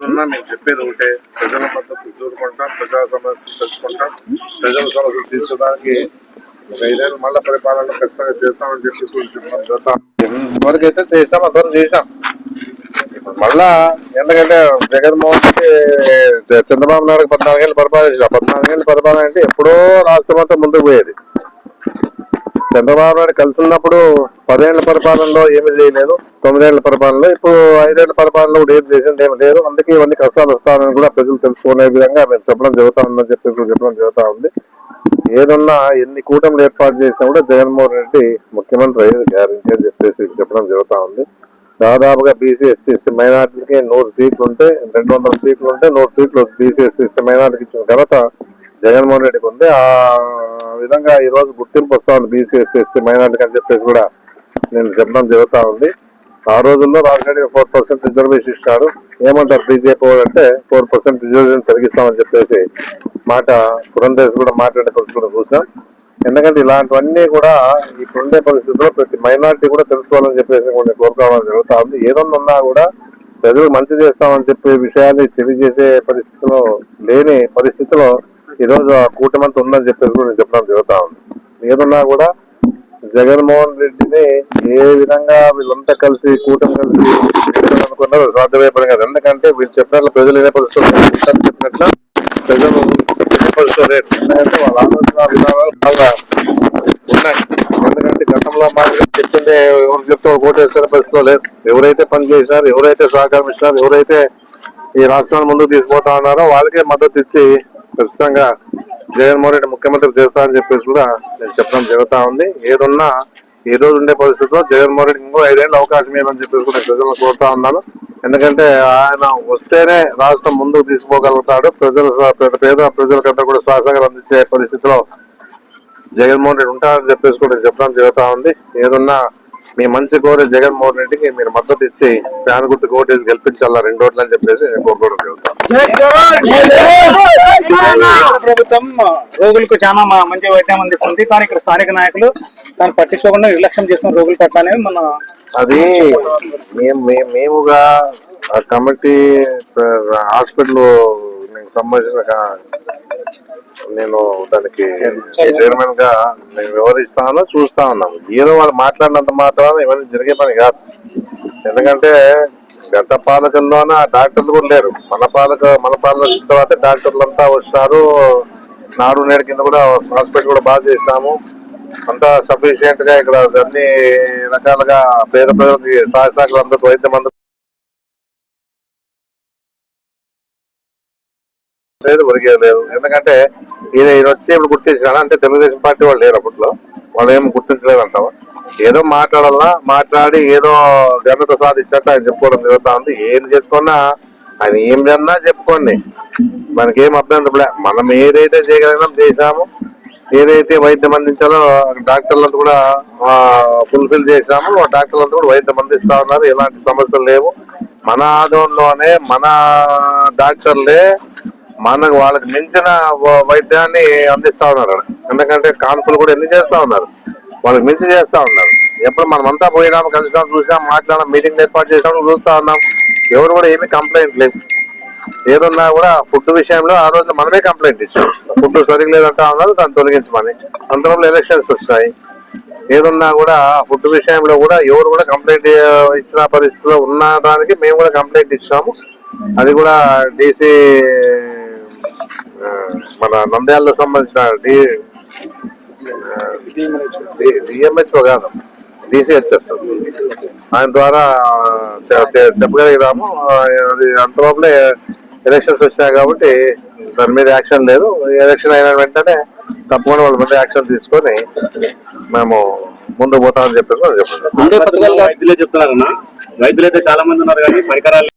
ఉన్నా మేము చెప్పేది ఒకటే. ప్రజల మద్దతు చూడుకుంటాం ప్రజా సమస్యలు తెలుసుకుంటాం ప్రజల సమస్యలు తీర్చడానికి ఒక ఐదేళ్ళు మళ్ళా పరిపాలన ఖచ్చితంగా చేస్తామని చెప్పి చెప్పడం చూద్దాం ఇంతవరకు అయితే చేసాం అంతవరకు చేసాం ఇప్పుడు మళ్ళా ఎందుకంటే జగన్మోహన్ రెడ్డి చంద్రబాబు నాయుడు పద్నాలుగేళ్ళు పరిపాలించిన పద్నాలుగేళ్ళు పరిపాలన అంటే ఎప్పుడో రాష్ట్రం అంతా ముందుకు పోయేది. చంద్రబాబు నాయుడు కలిసి ఉన్నప్పుడు పదేళ్ళ పరిపాలనలో ఏమి చేయలేదు. తొమ్మిదేళ్ళ పరిపాలనలో ఇప్పుడు ఐదేళ్ళ పరిపాలనలో కూడా ఏం చేసింది ఏమి లేదు. అందుకే ఇవన్నీ కష్టాలు వస్తాయని కూడా ప్రజలు తెలుసుకునే విధంగా మేము చెప్పడం జరుగుతా ఉందని చెప్పి ఇప్పుడు చెప్పడం జరుగుతా ఉంది. ఏదన్నా ఎన్ని కూటమిలు ఏర్పాటు చేసినా కూడా జగన్మోహన్ రెడ్డి ముఖ్యమంత్రి అయ్యేది గ్యారంటీ అని చెప్పేసి చెప్పడం జరుగుతా ఉంది. దాదాపుగా బీసీ ఎస్సీ ఎస్టీ మైనార్టీకి నూరు సీట్లు ఉంటే రెండు వందల సీట్లు ఉంటే నూరు సీట్లు బీసీ ఎస్సీ ఎస్టీ మైనార్టీకి ఇచ్చిన ఘనత జగన్మోహన్ రెడ్డికి ఉంది. ఆ విధంగా ఈ రోజు గుర్తింపు వస్తా ఉంది బీసీ ఎస్సీ మైనార్టీకి అని చెప్పేసి కూడా నేను చెప్పడం జరుగుతూ ఉంది. ఆ రోజుల్లో రాజకీయ ఫోర్ పర్సెంట్ రిజర్వేషన్ ఇచ్చినారు ఏమంటారు బీజేపీ అంటే ఫోర్ పర్సెంట్ రిజర్వేషన్ తగ్గిస్తామని చెప్పేసి మాట పురంధేశ్ కూడా మాట్లాడే పరిస్థితి కూడా చూసాం ఎందుకంటే ఇలాంటివన్నీ కూడా ఇప్పుడుండే పరిస్థితుల్లో ప్రతి మైనార్టీ కూడా తెలుసుకోవాలని చెప్పేసి కొన్ని కోరుకోవడం జరుగుతూ ఉంది. ఏదన్నా ఉన్నా కూడా ప్రజలు మంచి చేస్తామని చెప్పే విషయాన్ని తెలియజేసే పరిస్థితిలో లేని పరిస్థితిలో ఈరోజు ఆ కూటమంతా ఉందని చెప్పేసి కూడా నేను చెప్పడం జరుగుతా ఉంది ఏదన్నా కూడా జగన్మోహన్ రెడ్డిని ఏ విధంగా వీళ్ళంతా కలిసి కూటమి కలిసి అనుకున్నారో సాధ్యమయ్యే పని కాదు. ఎందుకంటే వీళ్ళు చెప్పినట్లు ప్రజలు ఏ పరిస్థితులు చెప్పినట్లు ప్రజలు ఎందుకంటే వాళ్ళ ఆలోచన విధానాలు బాగా ఉన్నాయి. ఎందుకంటే గతంలో మాదిరి చెప్పింది ఎవరు చెప్తే వాళ్ళు పరిస్థితిలో లేదు ఎవరైతే పని చేసినారు ఎవరైతే సహకారం ఇచ్చినారు ఎవరైతే ఈ రాష్ట్రాన్ని ముందుకు తీసుకుపోతా ఉన్నారో వాళ్ళకే మద్దతు ఇచ్చి ఖచ్చితంగా జగన్మోహన్ రెడ్డి ముఖ్యమంత్రి చేస్తారని చెప్పేసి కూడా నేను చెప్పడం జరుగుతా ఉంది. ఏదున్నా ఈ రోజు ఉండే పరిస్థితిలో జగన్మోహన్ రెడ్డి ఇంకో ఐదేళ్ళు అవకాశం ఇవ్వాలని చెప్పేసి కూడా ప్రజలను కోరుతా ఉన్నాను. ఎందుకంటే ఆయన వస్తేనే రాష్ట్రం ముందుకు తీసుకోగలుగుతాడు ప్రజల పేద ప్రజలకంతా కూడా సహసంగా అందించే పరిస్థితిలో జగన్మోహన్ రెడ్డి ఉంటారని చెప్పేసి కూడా చెప్పడం జరుగుతా ఉంది. ఏదన్నా మీ మంచి కోరే జగన్మోహన్ రెడ్డికి మీరు మద్దతు ఇచ్చి ఫ్యాన్ గుర్తు ఓటేసి గెలిపించాలా రెండు ఓట్లు అని చెప్పేసి ప్రభుత్వం రోగులకు చాలా మంచి వైద్యం అందిస్తుంది. కానీ ఇక్కడ స్థానిక నాయకులు దాన్ని పట్టించుకోకుండా నిర్లక్ష్యం చేస్తున్న రోగుల పట్ల అనేది మన అది మేము మేముగా కమిటీ హాస్పిటల్ సంబంధించిన నేను దానికి చైర్మన్. గా నేను వివరిస్తాను చూస్తా ఉన్నాను. ఏదో వాళ్ళు మాట్లాడినంత మాత్రాన ఇవన్నీ జరిగే పని కాదు. ఎందుకంటే గత పాలకుల్లోన డాక్టర్లు కూడా లేరు. మన పాలక మన పాలన వచ్చిన తర్వాత డాక్టర్లు అంతా వచ్చినారు నాడు నేడు కింద కూడా హాస్పిటల్ కూడా బాగా చేసాము అంతా సఫిషియెంట్గా ఇక్కడ అన్ని రకాలుగా పేద ప్రజలకి సహాయ శాఖలు అందరూ వైద్యం అందరూ లేదు ఒరిగేది లేదు. ఎందుకంటే ఈయన ఈయన వచ్చి ఇప్పుడు గుర్తించినా అంటే తెలుగుదేశం పార్టీ వాళ్ళు లేరు అప్పట్లో. వాళ్ళు ఏం గుర్తించలేదు అంటావా ఏదో మాట్లాడాలా మాట్లాడి ఏదో ఘనత సాధించినట్టు ఆయన చెప్పుకోవడం జరుగుతా ఉంది. ఏం చెప్పుకున్నా ఆయన ఏం చెప్పుకోండి. మనకేం అభ్యంతరం మనం ఏదైతే చేయగలిగినాం చేశాము. ఏదైతే వైద్యం అందించాలో డాక్టర్లంతా కూడా ఫుల్ఫిల్ చేసాము ఆ డాక్టర్లంతా కూడా వైద్యం అందిస్తా ఉన్నారు. ఎలాంటి సమస్యలు లేవు. మన ఆదంలోనే మన డాక్టర్లే మనకు వాళ్ళకి మించిన వైద్యాన్ని అందిస్తా ఉన్నారు. ఎందుకంటే కాన్పులు కూడా ఎన్ని చేస్తా ఉన్నారు? వాళ్ళకి మించి చేస్తా ఉన్నారు. ఎప్పుడు మనం అంతా పోయినాము కలిసినాం చూసాం మాట్లాడడం మీటింగ్ ఏర్పాటు చేసాం చూస్తా ఉన్నాం ఎవరు కూడా ఏమీ కంప్లైంట్ లేవు. ఏదన్నా కూడా ఫుడ్ విషయంలో ఆ రోజు మనమే కంప్లైంట్ ఇచ్చాం. ఫుడ్ సరిగ్గా లేదంటా ఉన్నారు దాన్ని తొలగించమని. అంతలోపు ఎలక్షన్స్ వచ్చాయి. ఏదన్నా కూడా ఫుడ్ విషయంలో కూడా ఎవరు కూడా కంప్లైంట్ ఇచ్చిన పరిస్థితిలో ఉన్న దానికి మేము కూడా కంప్లైంట్ ఇచ్చాము. అది కూడా డీసీ మన నంద్యాలలో సంబంధించిన డి డిఎంహెచ్ఓ కాదు డిసిహెచ్ఎస్. ఆయన ద్వారా చెప్పగలిగాము అది అంతలోపలే ఎలక్షన్స్ వచ్చాయి కాబట్టి దాని మీద యాక్షన్ లేదు. ఎలక్షన్ అయిన వెంటనే తప్పకుండా వాళ్ళ మీద యాక్షన్ తీసుకొని మేము ముందు పోతామని చెప్పేసి వైద్యులు అయితే చాలా మంది ఉన్నారు కానీ పరికరాలు